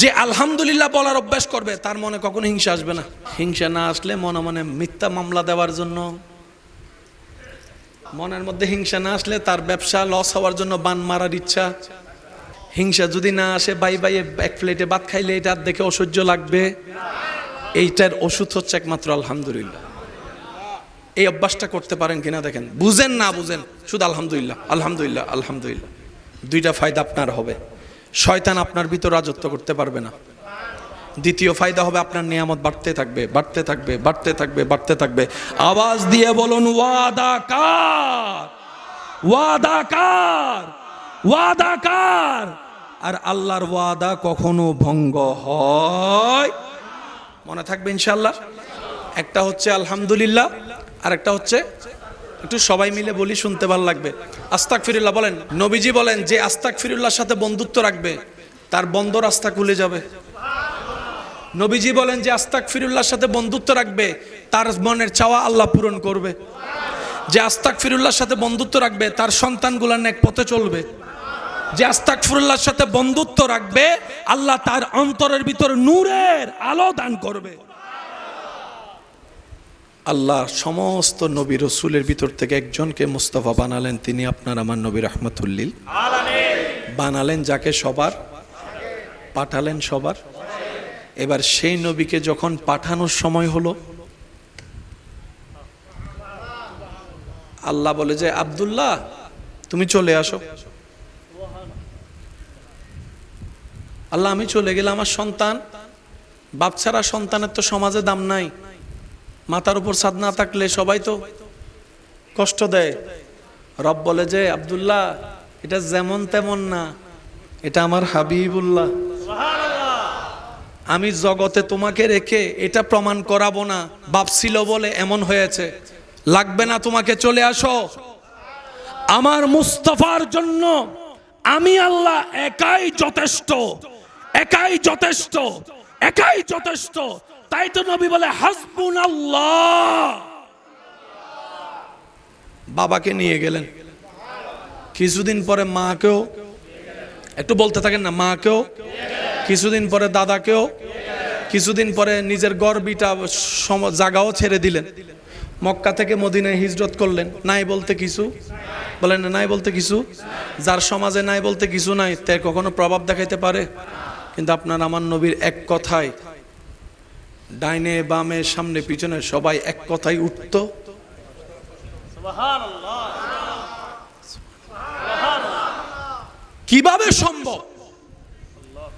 যে আলহামদুলিল্লাহ বলার অভ্যাস করবে, তার মনে কখনো হিংসা আসবে না। হিংসা না আসলে মনে মনে মিথ্যা মামলা দেওয়ার জন্য, মনের মধ্যে হিংসা না আসলে তার ব্যবসা লস হওয়ার জন্য বান মারার ইচ্ছা। হিংসা যদি না আসে, বাই বাই এক প্লেটে ভাত খাইলে এটা দেখে অসহ্য লাগবে। এইটার ওষুধ হচ্ছে একমাত্র আলহামদুলিল্লাহ। এই অভ্যাসটা করতে পারেন কিনা দেখেন। বুঝেন না বুঝেন, শুধু আলহামদুলিল্লাহ আলহামদুলিল্লাহ আলহামদুলিল্লাহ। দুইটা ফায়দা আপনার হবে। শয়তান আপনার ভিতর রাজত্ব করতে পারবে না। দ্বিতীয় ফায়দা হবে আপনার নিয়ামত বাড়তে থাকবে বাড়তে থাকবে বাড়তে থাকবে বাড়তে থাকবে। আওয়াজ দিয়ে বলুন, ওয়াদা কার? ওয়াদা কার? ওয়াদা কার? আর আল্লাহর ওয়াদা কখনো ভঙ্গ হয়? মনে থাকবে ইনশাল্লাহ একটা হচ্ছে আলহামদুলিল্লাহ আর একটা হচ্ছে একটু সবাই মিলে বলি, শুনতে ভালো লাগবে। আস্তাক ফিরুল্লাহ বলেন, নবীজি বলেন, যে আস্তাক ফিরুল্লাহর সাথে বন্ধুত্ব রাখবে, তার বন্ধ রাস্তা খুলে যাবে। নবীজি বলেন, যে আস্তাক ফিরুল্লাহর সাথে বন্ধুত্ব রাখবে, তার মনের চাওয়া আল্লাহ পূরণ করবে। যে আস্তাক ফিরুল্লাহর সাথে বন্ধুত্ব রাখবে, তার সন্তানগুলার এক পথে চলবে। যে আস্তাক ফিরুল্লাহর সাথে বন্ধুত্ব রাখবে, আল্লাহ তার অন্তরের ভিতর নূরের আলো দান করবে। আল্লাহ সমস্ত নবী রসুলের ভিতর থেকে একজনকে মুস্তফা বানালেন তিনি আপনার আমার নবী রহমতুল্লিল। বানালেন যাকে সবার? পাঠালেন সবার? এবার সেই নবীকে যখন পাঠানোর সময় হলো আল্লাহ বলে যে আব্দুল্লাহ তুমি চলে আসো। আল্লাহ আমি চলে গেলে আমার সন্তান? বাপ ছাড়া সন্তানের তো সমাজে দাম নাই। মাথার উপর ছাদ না থাকলে সবাই তো কষ্ট দেয়। রব বলে যে আব্দুল্লাহ এটা যেমন তেমন না এটা আমার হাবিবুল্লাহ। আমি জগতে তোমাকে রেখে এটা প্রমাণ করাবো না বাপছিল বলে এমন হয়েছে। লাগবে না তোমাকে চলে আসো। আমার মুস্তফার জন্য আমি আল্লাহ একাই যথেষ্ট একাই যথেষ্ট একাই যথেষ্ট। তাই তো নবী বলে হাসবুন আল্লাহ বাবাকে নিয়ে গেলেন। কিছুদিন পরে মাকেও একটু বলতে থাকেন না মাকেও কিছুদিন পরে দাদাকেও কিছুদিন পরে নিজের গর্বিটা সম- জাগাও ছেড়ে দিলেন। মক্কা থেকে মদিনায় হিজরত করলেন। নাই বলতে কিছু? বলেন না, নাই বলতে কিছু? যার সমাজে নাই বলতে কিছু নাই তে কখনো প্রভাব দেখাইতে পারে? কিন্তু আপনার আমার নবীর এক কথায় ডাইনে বামে সামনে পিছনে সবাই এক কথায় উঠত। কীভাবে সম্ভব?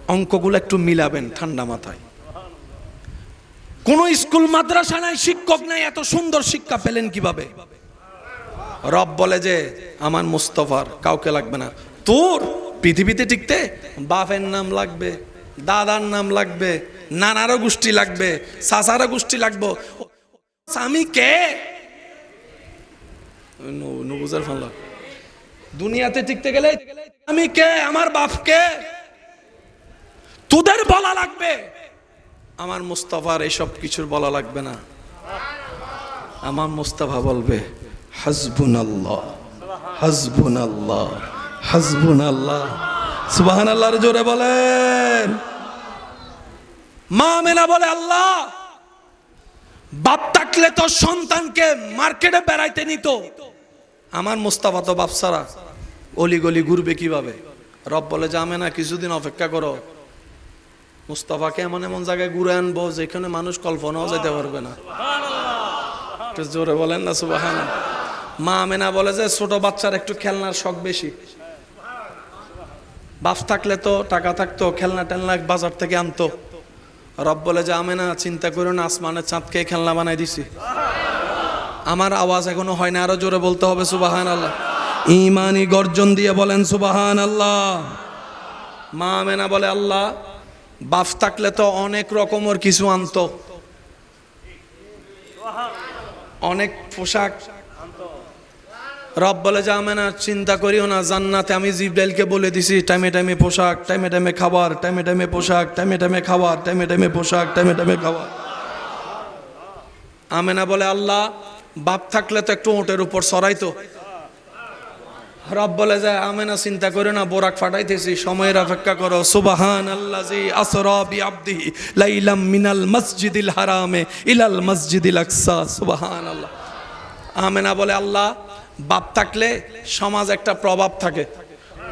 অঙ্কগুলো একটু মিলাবেন ঠান্ডা মাথায়। কোন স্কুল, মাদ্রাসা নাই, শিক্ষক নাই, এত সুন্দর শিক্ষা পেলেন কীভাবে? রব বলে যে, আমার মুস্তফার কাউকে লাগবে না। তোর পৃথিবীতে টিকতে বাপের নাম লাগবে, দাদার নাম লাগবে নানারও গোষ্ঠী লাগবে সাসারও গোষ্ঠী লাগবে। আমি কে? দুনিয়াতে টিকতে গেলে আমি কে? আমার বাপ কে? তোদের বলা লাগবে। আমার মুস্তাফার এইসব কিছুর বলা লাগবে না। আমার মুস্তাফা বলবে হাসবুন আল্লাহ হাসবুন আল্লাহ হাসবুন আল্লাহ সুবাহান আল্লাহর জোরে বলেন। মা মেনা বলে, আল্লাহ, বাপ থাকলে তো সন্তানকে মার্কেটে বেড়াইতে নিত। আমার মুস্তাফা তো বাপ ছাড়া অলি গলি ঘুরবে কীভাবে? রব বলে যাবে না কিছুদিন অপেক্ষা করো। মুস্তাফাকে এমন এমন জায়গায় ঘুরে আনব যেখানে মানুষ কল্পনাও যেতে পারবে না। জোরে বলেন না সুবাহান মা আমেনা বলে যে, ছোট বাচ্চার একটু খেলনার শখ বেশি। বাপ থাকলে তো টাকা থাকতো, খেলনা টেলনা বাজার থেকে আনতো। রব বলে যে আমি না চিন্তা করো না, আসমানের চাঁদকে খেলনা বানাই দিছি। আমার আওয়াজ এখনও হয় না, আরও জোরে বলতে হবে সুবাহান আল্লাহ ইমানি গর্জন দিয়ে বলেন সুবাহান আল্লাহ মা আমেনা বলে, আল্লাহ বাপ থাকলে তো অনেক রকমের কিছু আনতো। অনেক পোশাক রব বলে, যে আমি না, চিন্তা করিও না, জান্নাতে আমি জিব্রাইলকে বলে দিছি, টাইমে টাইমে পোশাক, টাইমে টাইমে খাবার, টাইমে টাইমে পোশাক, টাইমে টাইমে খাবার, টাইমে টাইমে পোশাক, টাইমে টাইমে খাবার। আমেনা বলে, আল্লাহ, বাপ থাকলে তো একটু ওটের উপর সরাইতো রব বলে যায় আমেনা, চিন্তা করে না, বোরাক ফাটাইতেছি, সময়ের অপেক্ষা করো। সুবাহান আল্লাজি আসরা বি আবদিহি লাইলাম মিনাল মসজিদিল হারামে ইলাল মসজিদিল আকসা সুবাহান আল্লাহ আমেনা বলে, আল্লাহ বাপ থাকলে সমাজ একটা প্রভাব থাকে,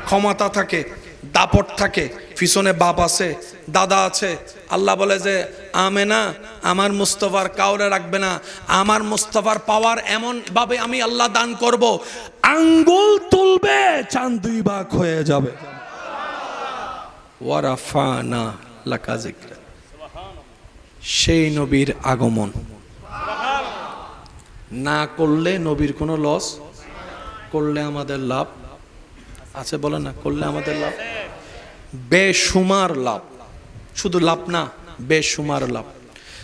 ক্ষমতা থাকে, দাপট থাকে, পিছনে বাপ আছে, দাদা আছে। আল্লাহ বলে যে আমে না আমার মুস্তফার কাউরে রাখবে না। আমার মুস্তফার পাওয়ার এমন ভাবে আমি আল্লাহ দান করব। আঙ্গুল তুলবে চান দুই ভাগ হয়ে যাবে। সেই নবীর আগমন। না করলে নবীর কোনো লস করলে আমাদের লাভ? আছে বলে না, করলে আমাদের লাভ? বেসুমার লাভ। শুধু লাভ না বেসুমার লাভ।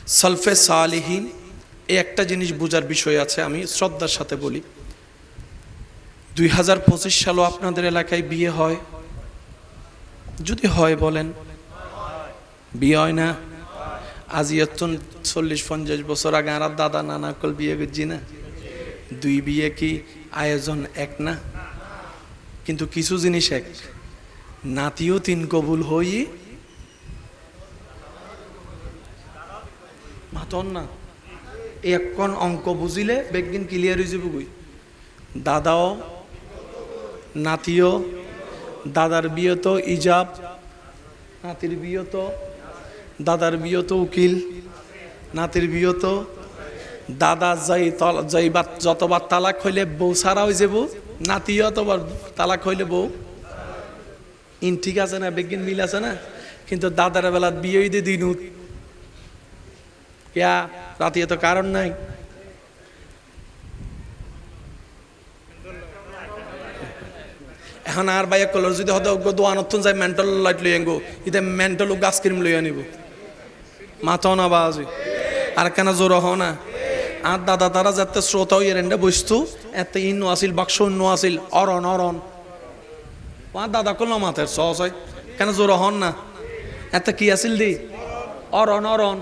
সালফে সালিহীন, এই একটা জিনিস বোঝার বিষয় আছে, আমি শ্রদ্ধার সাথে বলি। দুই হাজার পঁচিশ সালও আপনাদের এলাকায় বিয়ে হয়? যদি হয় বলেন। বিয়ে হয় না? আজ এতন চল্লিশ পঞ্চাশ বছর আগে আর দাদা নানা কল বিয়ে করছি না? দুই বিয়ে কি আয়োজন এক না। কিন্তু কিছু জিনিস এক। নাতিও তিন কবুল হই। মাতন না। এখন অঙ্ক বুঝিলে বেগিন ক্লিয়ার হয়ে যাব গই দাদাও, নাতিও, দাদার বিয়ে ইজাব, নাতির বিয়ে দাদার বিয়ে উকিল, নাতির বিয়ে দাদা যাই তল যাই বা যতবার তালাক হইলে বউ সারা হয়ে যাব নাতি অতবার তালাক হইলে বউ। ইন ঠিক আছে না, বেগিন মিল আছে না? কিন্তু দাদার বেলা বিয়ে হইতে দিন ইয়া, রাতে তো কারণ নাই। এখন আর বাইক কলর যদি হয়তো দোয়ানতন যায় মেন্টাল লাইট লই আনগো ইতে মেন্টাল গাছ ক্রিম লই আনিব। মাথাও না বাজি। আর কেন জোর হও না? আর দাদা তারা যাতে শ্রোত হই এরেন্ডে বসতু, এতে ইন্ন আসিল, বাক্স অন্য আসিল, অরণ অরণ। আর দাদা করল মাথের সহজ হয়, কেন জোর হন না? এতে কি আসিল দি? অরণ অরণ।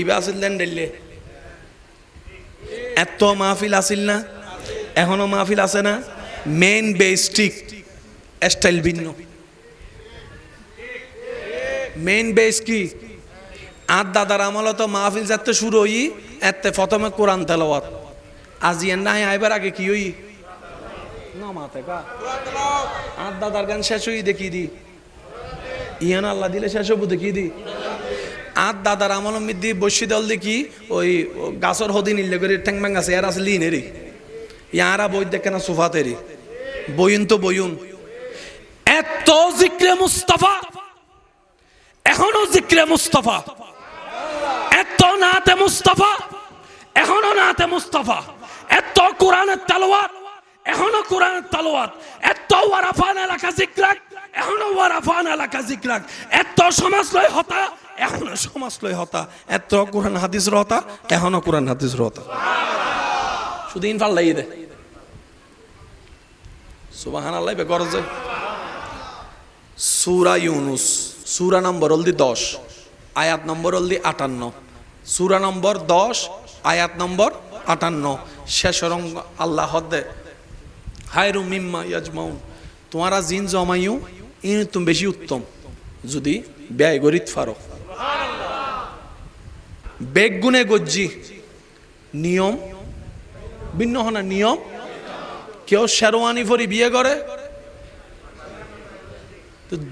ইবা আসিল দেন ডেললে এত মাহফিল আসিল না, এখনও মাহফিল আছে না মেন বেস্টিক স্টাইল ভিন্ন। মেইন বেস কি? আর দাদার আমলে তো মাহফিল যাতে শুরু হই, এতে প্রথমে কোরআন তেলাওয়াত। আজি এর নাই, আইবার আগে কি হই? আর দাদার গান শেষ হই, দেখি দি। ইয়ান আল্লাহ দিলে শেষ হব, দেখি দি। আর দাদার আমল মিদ্দি বসি দল দেখি, ওই গাছর হদি নিলে করে ঠ্যাং ম্যাং আছে এর আছে লিন এরি ইয়ারা বই দেখে না সুফাতেরি বইন তো বইন এত জিক্রে মুস্তাফা! এখনও জিক্রে মুস্তাফা! এত নাতে মুস্তাফা, এখনও নাতে মুস্তাফা, এত কোরআনের তালোয়াত এখনও কোরআনের তালোয়াত এত ওয়ারাফান এলাকা জিক্রাক, এখনও ওয়ারাফান এলাকা জিক্রাক, এত সমাজ লয় হতা, এখনও সমাজ লয় হতা, এত কোরআন হাদিস হতা এখনও কোরআন হাদিস হতা শুধু ইনফাল লাগিয়ে দে। সুবাহান আল্লাহ বে গরজ সুরা ইউনুস, সুরা নম্বর হলদি দশ, আয়াত নম্বর হলদি আটান্ন। সুরা নম্বর দশ, আয়াত নম্বর আটান্ন। শেষ রং আল্লাহ হদ্দে হায়রু মিম্মা ইয়াজমাউন। তোমারা জিন জমাইও ইন তুমি বেশি উত্তম। যদি ব্যয় গরিত ফারো। বেগ গুণে গজ্জি। নিয়ম, ভিন্ন হনা নিয়ম। কেউ শেরওয়ানি ফরি বিয়ে করে।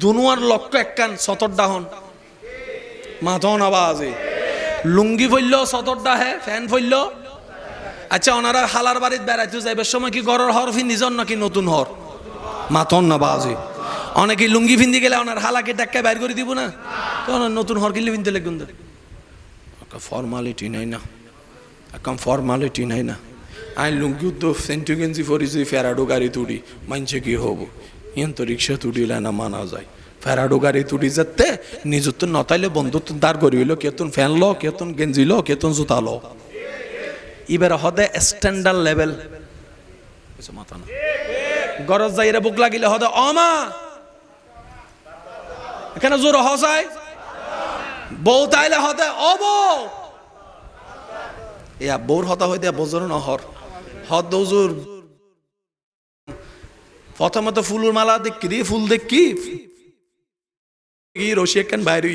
দুনুয়ার লক্ষ্য একখান, সতর ডাহন। মাথন আবাজে লুঙ্গি ফইল সতর ডাহে ফ্যান ফইল আচ্ছা ওনারা হালার বাড়িতে বেড়াইতে যাইবার সময় কি গরর হর ফিন নিজন নাকি নতুন হর? মাথন না বাজে। অনেকে লুঙ্গি ফিন্দি গেলে ওনার হালাকে ডাক্কা বাইর করে দিব না? তো ওনার নতুন হর কিনলে ফিনতে লেগুন ফর্মালিটি নাই না। একদম ফর্মালিটি নাই না। আই লুঙ্গি তো সেন্টু গেঞ্জি ফরিছি ফেরাডো গাড়ি তুড়ি মানছে কি হব? ইন তো রিক্সা তুড়িলে না মানা যায়। ফেরাডো গাড়ি তুড়ি যাতে নিজের তো নতাইলে বন্ধুত্ব দাঁড় করি হইল কেতন ফ্যান লো কেতন গেঞ্জি লো কেতন জুতা লো। এবার হদে স্ট্যান্ডার্ড লেভেল মাথা না। গরজ যাইরে বুক লাগিলে হদে অমা এখানে জোর হসাই বউ তাইলে হদে অ বউ! ইয়া বউর হতা হইতে বজর নহর। হদ দৌজুর প্রথমত ফুলের মালা দেখি, ফুল দেখি। কি রশি একখান বাইরে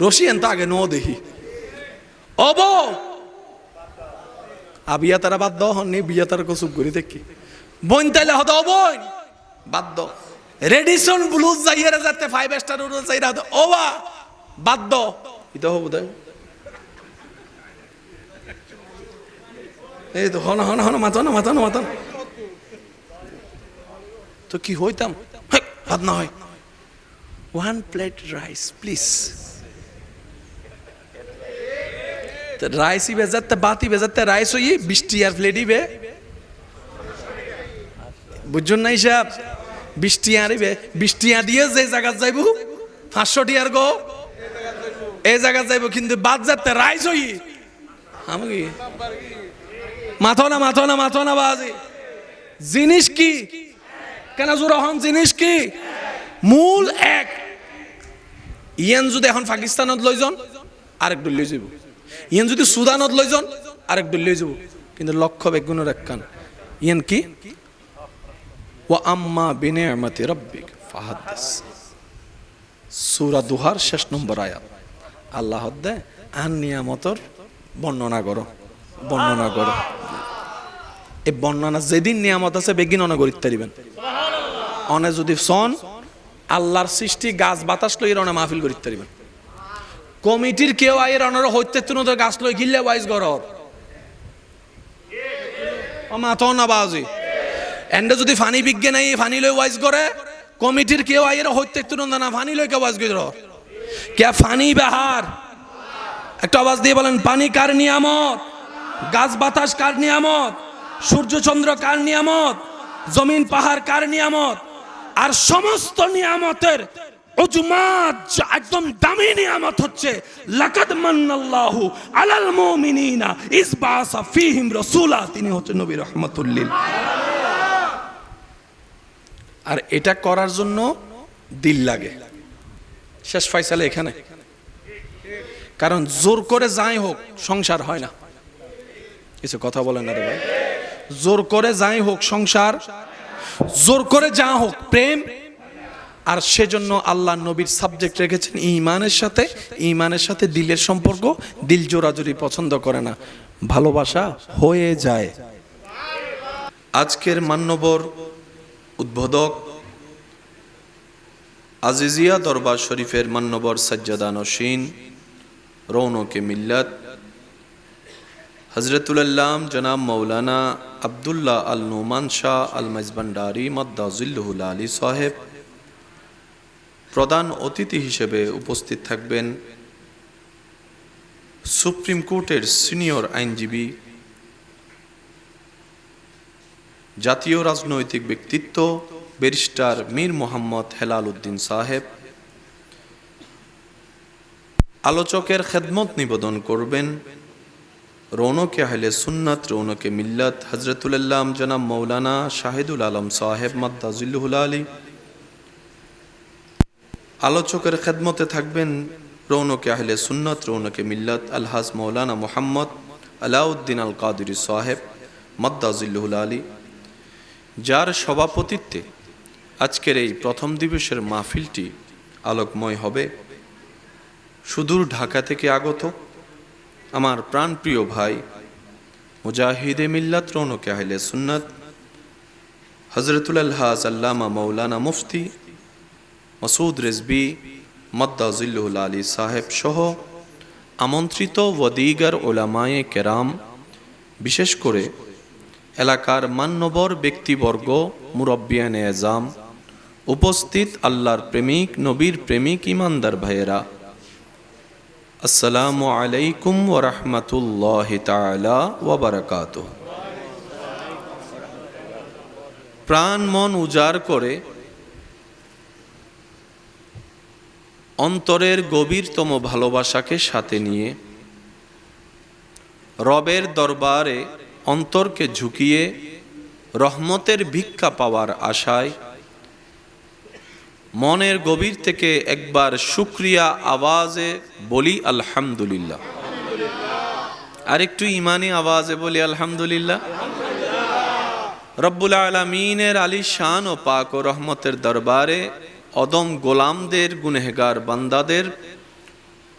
রশি এন আগে ন দেখি অব আবিয়া তারা বাদ হননি বিয়া তারা কসুপ করি দেখি বইন তাইলে হতো অবইন বাদ দাও রেডিসন ব্লুজ যাইয়ারে যাতে ফাইভ স্টার উড়ো চাইরা হতো ওবা বাদ দাও এটা হব তাই এই তো হন হন হন তো কি হইতাম হেক, ভাত না হয় one plate rice please rice ইবে যাতে বাতি বে যাতে রাইস হই বৃষ্টি আর প্লেট ইবে বুঝছেন নাই সাহেব বৃষ্টি আরিবে বৃষ্টি দিয়ে যে জায়গা যাইব পাঁচশো টিয়ার গো এই জায়গা যাইব কিন্তু বাদ যাতে রাইস হই আমি মাথো না মাথো না মাথো না বাজি জিনিস কি কেন জোর হন জিনিস কি মূল এক ইয়ান যদি এখন পাকিস্তানত লৈ যান আরেক দল লৈ যাব। ইয়ান যদি সুদানত লৈ যান আরেক দল লৈ যাব। কিন্তু লক্ষ্য বেগুনের একখান ইয়ান কি? ও আম্মা বিনিয়ামতি রব্বিক ফাহাদ্দিস। সূরা দুহার শেষ নম্বর আয়াত। আল্লাহ দে, আন নিয়ামতর বর্ণনা করো। বর্ণনা করো। এই বর্ণনা যেদিন নিয়ামত আছে, বেগিন অনগরিত পারিবেন অনে যদি সন আল্লাহর সৃষ্টি, গাছ, বাতাস লই রনে মাহফিল করিতে পারিবেন। কমিটির কেউ আয়ের অনর হইতে তুনো তো গাছ লই গিল্লে ওয়াইজ গরর মাথো না বাজি। এন্ডে যদি ফানি বিজ্ঞান আই ফানি লই ওয়াইজ করে, কমিটির কেউ আয়ের হইতে তুনো না, ফানি লই কে ওয়াইজ গরর কে ফানি বাহার? একটা আওয়াজ দিয়ে বলেন, পানি কার নিয়ামত? গাছ, বাতাস কার নিয়ামত? সূর্য চন্দ্র কার নিয়ামত? জমিন, পাহাড় কার নিয়ামত? আর সমস্ত নিয়ামতের দামি নিয়ামত হচ্ছে আর এটা করার জন্য দিল লাগে। শেষ ফয়সালা এখানে। কারণ জোর করে যাই হোক, সংসার হয় না। কিছু কথা বলেন না রে ভাই। জোর করে যাই হোক, সংসার জোর করে যা হোক, প্রেম আর সেজন্য আল্লাহ নবীর সাবজেক্ট রেখেছেন ইমানের সাথে ইমানের সাথে দিলের সম্পর্ক, দিল জোরাজুরি পছন্দ করে না। ভালোবাসা হয়ে যায়। আজকের মান্যবর উদ্বোধক আজিজিয়া দরবার শরীফের মান্যবর সজ্জাদা নসীন, রৌনকে মিল্লাত। হজরতুল্লাম জনাব মৌলানা আবদুল্লাহ আল নোমান শাহ আল মজবান্ডারি মদ্দাজুল্লুল আলী সাহেব প্রধান অতিথি হিসেবে উপস্থিত থাকবেন সুপ্রিম কোর্টের সিনিয়র আইনজীবী, জাতীয় রাজনৈতিক ব্যক্তিত্ব, ব্যারিস্টার মীর মোহাম্মদ হেলাল উদ্দিন সাহেব। আলোচকের খেদমত নিবেদন করবেন রৌনকে আহলে সুন্নাত, রৌনকে মিল্লাত হজরতুল্লাম জনাব মৌলানা শাহিদুল আলম সাহেব মাদ্দাজুল্লুল আলী। আলোচকের খেদমতে থাকবেন রৌনকে আহলে সুন্নাত, রৌনকে মিল্লাত আলহাজ মৌলানা মোহাম্মদ আলাউদ্দিন আল কাদির সাহেব মাদ্দাজুল্লুল আলী। যার সভাপতিত্বে আজকের এই প্রথম দিবসের মাহফিলটি আলোকময় হবে। সুদূর ঢাকা থেকে আগত আমার প্রাণপ্রিয় ভাই মুজাহিদে মিল্লাত রৌনকে আহলে সুন্নাত হজরতুল আলহাজ আল্লামা মৌলানা মুফতি মসুদ রেজবি মদ্দাজুল্লুল আলী সাহেব সহ আমন্ত্রিত ওদিগার ওলামায়ে কেরাম, বিশেষ করে এলাকার মান্যবর ব্যক্তিবর্গ মুরব্বিয়ান এজাম উপস্থিত আল্লাহর প্রেমিক, নবীর প্রেমিক, ইমানদার ভাইয়েরা। আসসালামু আলাইকুম ওরহমতুল্লাহ তালা ওবরাকাত প্রাণ মন উজাড় করে অন্তরের গভীরতম ভালোবাসাকে সাথে নিয়ে রবের দরবারে অন্তরকে ঝুঁকিয়ে রহমতের ভিক্ষা পাওয়ার আশায় মনের গভীর থেকে একবার শুক্রিয়া আওয়াজে বলি, আলহামদুলিল্লাহ। আর একটু ইমানি আওয়াজে বলি, আলহামদুলিল্লাহ। রব্বুল আলমিনের আলী শান ও পাক ও রহমতের দরবারে অদম গোলামদের, গুনেহগার বান্দাদের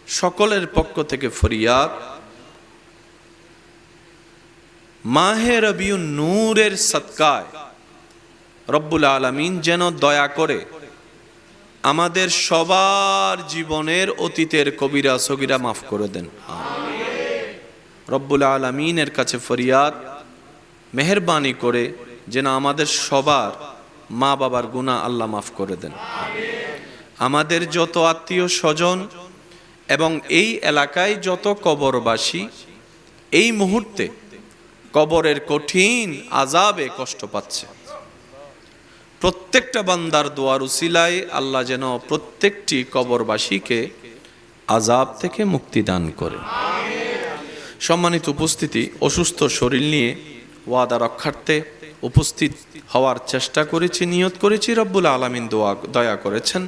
সকলের পক্ষ থেকে ফরিয়াদ। মাহে রবিউ নূরের সৎকায় রব্বুল আলমিন যেন দয়া করে আমাদের সবার জীবনের অতীতের কবিরা সগিরা মাফ করে দেন। রব্বুল আলমিনের কাছে ফরিয়াদ, মেহরবানি করে যেন আমাদের সবার মা বাবার গুণা আল্লাহ মাফ করে দেন। আমাদের যত আত্মীয় স্বজন এবং এই এলাকায় যত কবরবাসী, এই মুহূর্তে কবরের কঠিন আজাবে কষ্ট পাচ্ছে। প্রত্যেকটা বান্দার দোয়ার উসিলায় আল্লাহ যেন প্রত্যেকটি কবরবাসীকে আজাব থেকে মুক্তি দান করে। সম্মানিত উপস্থিতি, অসুস্থ শরীর নিয়ে ওয়াদা রক্ষার্থে উপস্থিত হওয়ার চেষ্টা করেছি, নিয়ত করেছি, রব্বুল আলমিন দোয়া, দয়া করেছেন।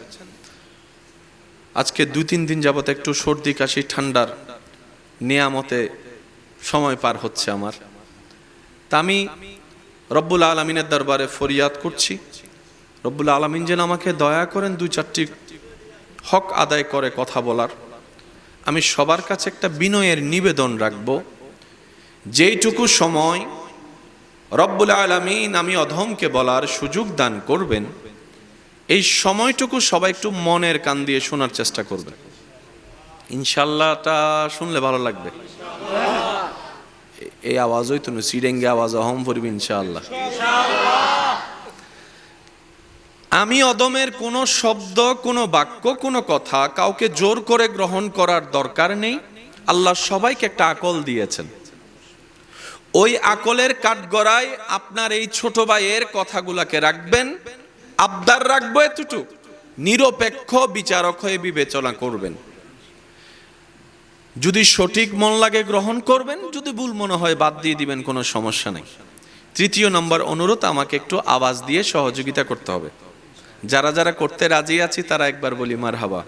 আজকে দুই তিন দিন যাবত একটু সর্দি, কাশি, ঠান্ডার নিয়ামতে সময় পার হচ্ছে আমার। তা আমি রব্বুল আলমিনের দরবারে ফরিয়াদ করছি। রব্বুল আলমিন যেন আমাকে দয়া করেন দুই চারটি হক আদায় করে কথা বলার। আমি সবার কাছে একটা বিনয়ের নিবেদন রাখব। যেইটুকু সময় রব্বুল আলমিন আমি অধমকে বলার সুযোগ দান করবেন, এই সময়টুকু সবাই একটু মনের কান দিয়ে শোনার চেষ্টা করবেন। ইনশাল্লাহটা শুনলে ভালো লাগবে। এই আওয়াজ হইতো না সিরেঙ্গে আওয়াজ অহম পড়বি ইনশাআল্লাহ। আমি অদমের কোনো শব্দ, কোনো বাক্য, কোনো কথা কাউকে জোর করে গ্রহণ করার দরকার নেই। আল্লাহ সবাইকে একটা আকল দিয়েছেন। ওই আকলের কাঠগড়ায় আপনার এই ছোট ভাইয়ের কথাগুলাকে রাখবেন। আবদার রাখব এতটুকু। নিরপেক্ষ বিচারক হয়ে বিবেচনা করবেন। যদি সঠিক মন লাগে গ্রহণ করবেন, যদি ভুল মনে হয় বাদ দিয়ে দিবেন, কোনো সমস্যা নেই। তৃতীয় নম্বর অনুরোধ, আমাকে একটু আওয়াজ দিয়ে সহযোগিতা করতে হবে। যারা যারা করতে রাজি আছি, তারা একবার বলি মার হাবা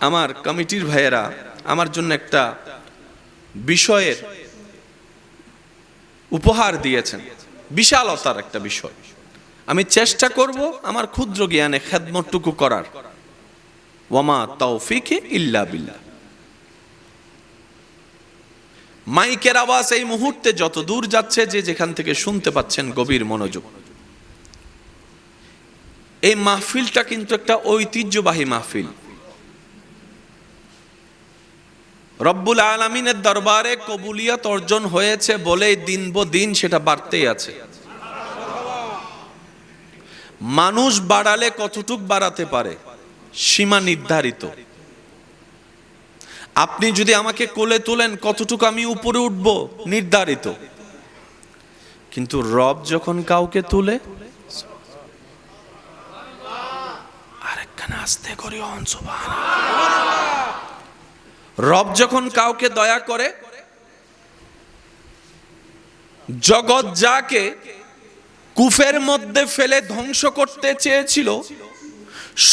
আমার কমিটির ভাইয়েরা, আমার জন্য একটা বিষয়ের উপহার দিয়েছেন। বিশালতার একটা বিষয়। আমি চেষ্টা করব আমার ক্ষুদ্র জ্ঞানে খেদমতটুকু করার। ওয়ামা তৌফিকে ইল্লা বিল্লাহ। মাইকের আওয়াজ এই মুহূর্তে যত দূর যাচ্ছে, যে যেখান থেকে শুনতে পাচ্ছেন গভীর মনোযোগ। এই মাহফিলটা কিন্তু একটা ঐতিহ্যবাহী মাহফিল। রব্বুল আলমিনের দরবারে কবুলিয়াত অর্জন হয়েছে বলেই দিন দিন সেটা বাড়তেই আছে। মানুষ বাড়ালে কতটুক বাড়াতে পারে? সীমা নির্ধারিত। আপনি যদি আমাকে কোলে তোলেন, কতটুকু আমি উপরে উঠব? নির্ধারিত। কিন্তু রব যখন কাউকে তুলে আস্তে করি রব যখন কাউকে দয়া করে, জগৎ যাকে কুফের মধ্যে ফেলে ধ্বংস করতে চেয়েছিল,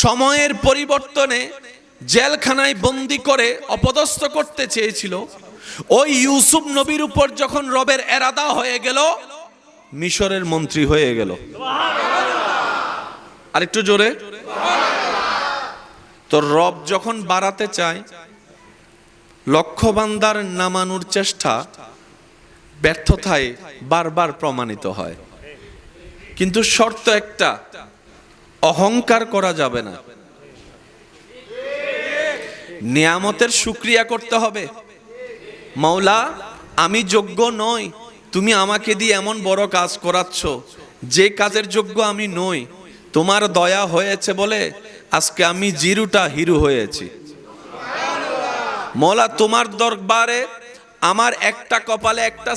সময়ের পরিবর্তনে জেলখানায় বন্দি করে অপদস্থ করতে চেয়েছিল, ওই ইউসুফ নবীর উপর যখন রবের এরাদা হয়ে গেল, মিশরের মন্ত্রী হয়ে গেল। আরেকটু জোরে। তো রব যখন বাড়াতে চায়, লক্ষ্যবান্দার নামানোর চেষ্টা ব্যর্থতায় বারবার প্রমাণিত হয়। কিন্তু শর্ত একটা, অহংকার করা যাবে না। নিয়ামতের সুক্রিয়া করতে হবে। মাওলা, আমি যোগ্য নই, তুমি আমাকে দিয়ে এমন বড় কাজ করাচ্ছ, যে কাজের যোগ্য আমি নই। তোমার দয়া হয়েছে বলে আজকে আমি জিরুটা হিরু হয়েছি। মলা তোমার দরবারে আমার একটা কপালে একটা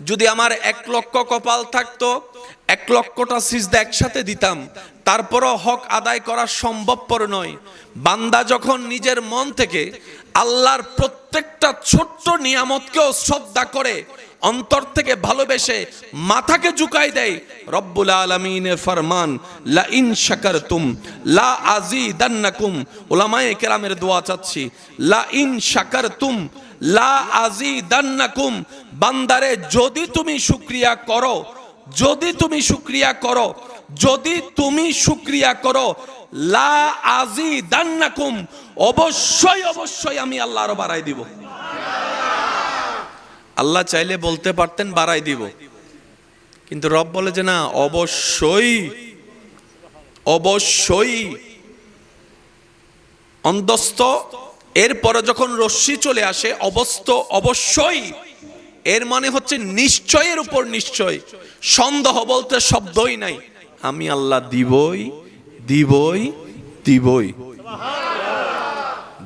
যদি আমার এক লক্ষ কপাল থাকতো, এক লক্ষটা সিজদা একসাথে দিতাম, তারপরও হক আদায় করা সম্ভবপর নয়। বান্দা যখন নিজের মন থেকে আল্লাহর প্রত্যেকটা ছোট্ট নিয়ামতকেও শ্রদ্ধা করে, অন্তর থেকে ভালোবেসে মাথাকে ঝুঁকাই দেয়, রব্বুল আলমিনে, ফরমান, লা ইন শাকারতুম, লা আজিদান্নাকুম ওলামায়ে কেরামের দোয়া চাচ্ছি, লা ইন শাকারতুম লা আজিদান্নাকুম, বান্দারে, যদি তুমি শুক্রিয়া করো, যদি তুমি শুক্রিয়া করো, যদি তুমি শুক্রিয়া করো, লা আজিদান্নাকুম, অবশ্যই অবশ্যই আমি আল্লাহ আরও বাড়াই দিব। আল্লাহ চাইলে বলতে পারতেন, বাড়াই দিব। কিন্তু রব বলে যে, না, অবশ্যই অবশ্যই, অন্তস্থ এরপরে যখন রশ্মি চলে আসে, অবস্থ অবশ্যই। এর মানে হচ্ছে নিশ্চয়ের উপর নিশ্চয়। সন্দেহ বলতে শব্দই নাই। আমি আল্লাহ দিবই দিবই দিবই।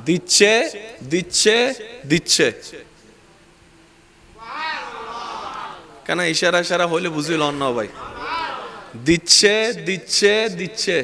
দিচ্ছে দিচ্ছে দিচ্ছে। কেন ইশারা ইশারা হইলে বুঝিল অন্য ভাই? দিচ্ছে দিচ্ছে দিচ্ছে।